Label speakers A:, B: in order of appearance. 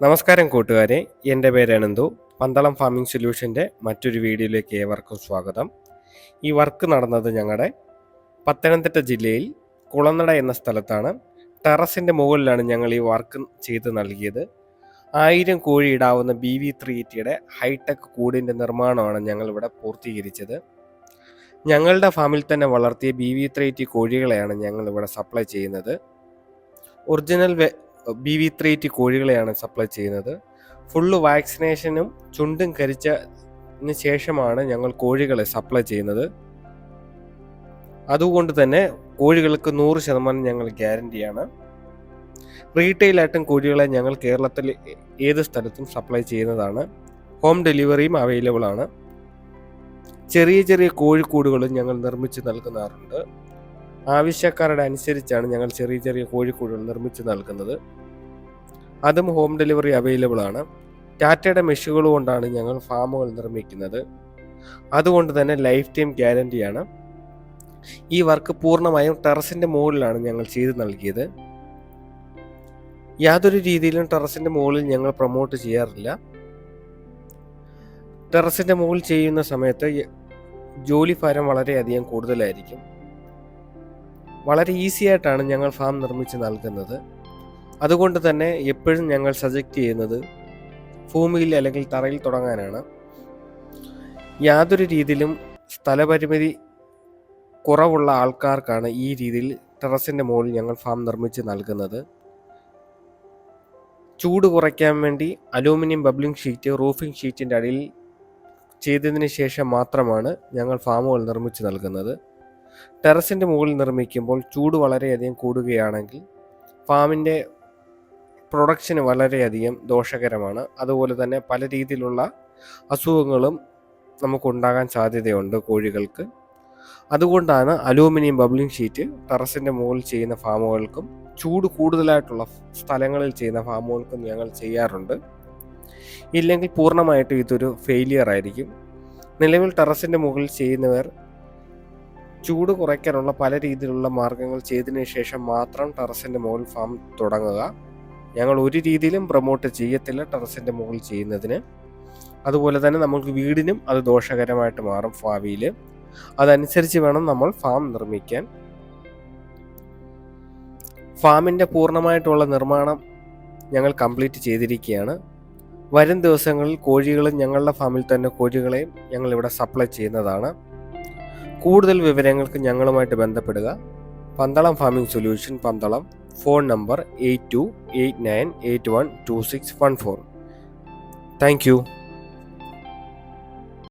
A: നമസ്കാരം കൂട്ടുകാരെ. എന്റെ പേര് അനന്തു. പന്തളം ഫാമിംഗ് സൊല്യൂഷന്റെ മറ്റൊരു വീഡിയോയിലേക്ക് ഏവർക്കും സ്വാഗതം. ഈ വർക്ക് നടന്നത് ഞങ്ങളുടെ പത്തനംതിട്ട ജില്ലയിൽ കുളനട എന്ന സ്ഥലത്താണ്. ടെറസിന്റെ മുകളിലാണ് ഞങ്ങൾ ഈ വർക്ക് ചെയ്ത് നൽകിയത്. ആയിരം കോഴി ഇടാവുന്ന ബി വി ത്രീ ടിയുടെ ഹൈടെക് കൂടിന്റെ നിർമ്മാണമാണ് ഞങ്ങളിവിടെ പൂർത്തീകരിച്ചത്. ഞങ്ങളുടെ ഫാമിൽ തന്നെ വളർത്തിയ ബി വി ത്രീ ടി കോഴികളെയാണ് ഞങ്ങളിവിടെ സപ്ലൈ ചെയ്യുന്നത്. Original B V three T കോഴികളെയാണ് supply ചെയ്യുന്നത്. ഫുള്ള് വാക്സിനേഷനും ചുണ്ടും കരിച്ചതിന് ശേഷമാണ് ഞങ്ങൾ കോഴികളെ സപ്ലൈ ചെയ്യുന്നത്. അതുകൊണ്ട് തന്നെ കോഴികൾക്ക് നൂറ് ശതമാനം ഞങ്ങൾ ഗ്യാരണ്ടിയാണ് റീറ്റെയിലായിട്ടും കോഴികളെ ഞങ്ങൾ കേരളത്തിൽ ഏത് സ്ഥലത്തും സപ്ലൈ ചെയ്യുന്നതാണ്. ഹോം ഡെലിവറിയും അവൈലബിൾ ആണ്. ചെറിയ ചെറിയ കോഴിക്കൂടുകളും ഞങ്ങൾ നിർമ്മിച്ച് നൽകുന്നാറുണ്ട് ആവശ്യക്കാരുടെ അനുസരിച്ചാണ് ഞങ്ങൾ ചെറിയ ചെറിയ കോഴിക്കൂടുകൾ നിർമ്മിച്ചു നൽകുന്നത്. അതും ഹോം ഡെലിവറി അവൈലബിൾ ആണ്. ടാറ്റയുടെ മെഷുകൾ കൊണ്ടാണ് ഞങ്ങൾ ഫാമുകൾ നിർമ്മിക്കുന്നത്. അതുകൊണ്ട് തന്നെ ലൈഫ് ടൈം ഗ്യാരണ്ടിയാണ് ഈ വർക്ക് പൂർണമായും ടെറസിന്റെ മുകളിലാണ് ഞങ്ങൾ ചെയ്തു നൽകിയത്. യാതൊരു രീതിയിലും ടെറസിന്റെ മുകളിൽ ഞങ്ങൾ പ്രൊമോട്ട് ചെയ്യാറില്ല. ടെറസിന്റെ മുകളിൽ ചെയ്യുന്ന സമയത്ത് ജോലി ഭാരം വളരെയധികം കൂടുതലായിരിക്കും. വളരെ ഈസി ആയിട്ടാണ് ഞങ്ങൾ ഫാം നിർമ്മിച്ച് നൽകുന്നത്. അതുകൊണ്ട് തന്നെ എപ്പോഴും ഞങ്ങൾ സജക്റ്റ് ചെയ്യുന്നത് ഭൂമിയിൽ അല്ലെങ്കിൽ തറയിൽ തുടങ്ങാനാണ്. യാതൊരു രീതിയിലും സ്ഥലപരിമിതി കുറവുള്ള ആൾക്കാർക്കാണ് ഈ രീതിയിൽ ടെറസിന്റെ മുകളിൽ ഞങ്ങൾ ഫാം നിർമ്മിച്ച് നൽകുന്നത്. ചൂട് കുറയ്ക്കാൻ വേണ്ടി അലൂമിനിയം ബബ്ലിംഗ് ഷീറ്റ് റൂഫിംഗ് ഷീറ്റിന്റെ അടിയിൽ ചെയ്തതിന് ശേഷം മാത്രമാണ് ഞങ്ങൾ ഫാമുകൾ നിർമ്മിച്ച് നൽകുന്നത്. ടെറസിന്റെ മുകളിൽ നിർമ്മിക്കുമ്പോൾ ചൂട് വളരെയധികം കൂടുകയാണെങ്കിൽ ഫാമിന്റെ പ്രൊഡക്ഷന് വളരെയധികം ദോഷകരമാണ്. അതുപോലെ തന്നെ പല രീതിയിലുള്ള അസുഖങ്ങളും നമുക്കുണ്ടാകാൻ സാധ്യതയുണ്ട് കോഴികൾക്ക്. അതുകൊണ്ടാണ് അലൂമിനിയം ബബ്ലിംഗ് ഷീറ്റ് ടെറസിന്റെ മുകളിൽ ചെയ്യുന്ന ഫാമുകൾക്കും ചൂട് കൂടുതലായിട്ടുള്ള സ്ഥലങ്ങളിൽ ചെയ്യുന്ന ഫാമുകൾക്കും ഞങ്ങൾ ചെയ്യാറുണ്ട്. ഇല്ലെങ്കിൽ പൂർണമായിട്ടും ഇതൊരു ഫെയിലിയർ ആയിരിക്കും നിലവിൽ ടെറസിന്റെ മുകളിൽ ചെയ്യുന്നവർ ചൂട് കുറയ്ക്കാനുള്ള പല രീതിയിലുള്ള മാർഗങ്ങൾ ചെയ്തതിനു ശേഷം മാത്രം ടെറസിന്റെ മുകളിൽ ഫാം തുടങ്ങുക. ഞങ്ങൾ ഒരു രീതിയിലും പ്രൊമോട്ട് ചെയ്യത്തില്ല ടെറസിന്റെ മുകളിൽ ചെയ്യുന്നതിന്. അതുപോലെ തന്നെ നമുക്ക് വീടിനും അത് ദോഷകരമായിട്ട് മാറും ഭാവിയിൽ. അതനുസരിച്ച് വേണം നമ്മൾ ഫാം നിർമ്മിക്കാൻ. ഫാമിന്റെ പൂർണമായിട്ടുള്ള നിർമ്മാണം ഞങ്ങൾ കംപ്ലീറ്റ് ചെയ്തിരിക്കുകയാണ്. വരും ദിവസങ്ങളിൽ കോഴികളും ഞങ്ങളുടെ ഫാമിൽ തന്നെ കോഴികളെയും ഞങ്ങൾ ഇവിടെ സപ്ലൈ ചെയ്യുന്നതാണ്. കൂടുതൽ വിവരങ്ങൾക്ക് ഞങ്ങളുമായിട്ട് ബന്ധപ്പെടുക. Pandalam farming solution Pandalam phone number eight two eight nine eight one two six one four. Thank you.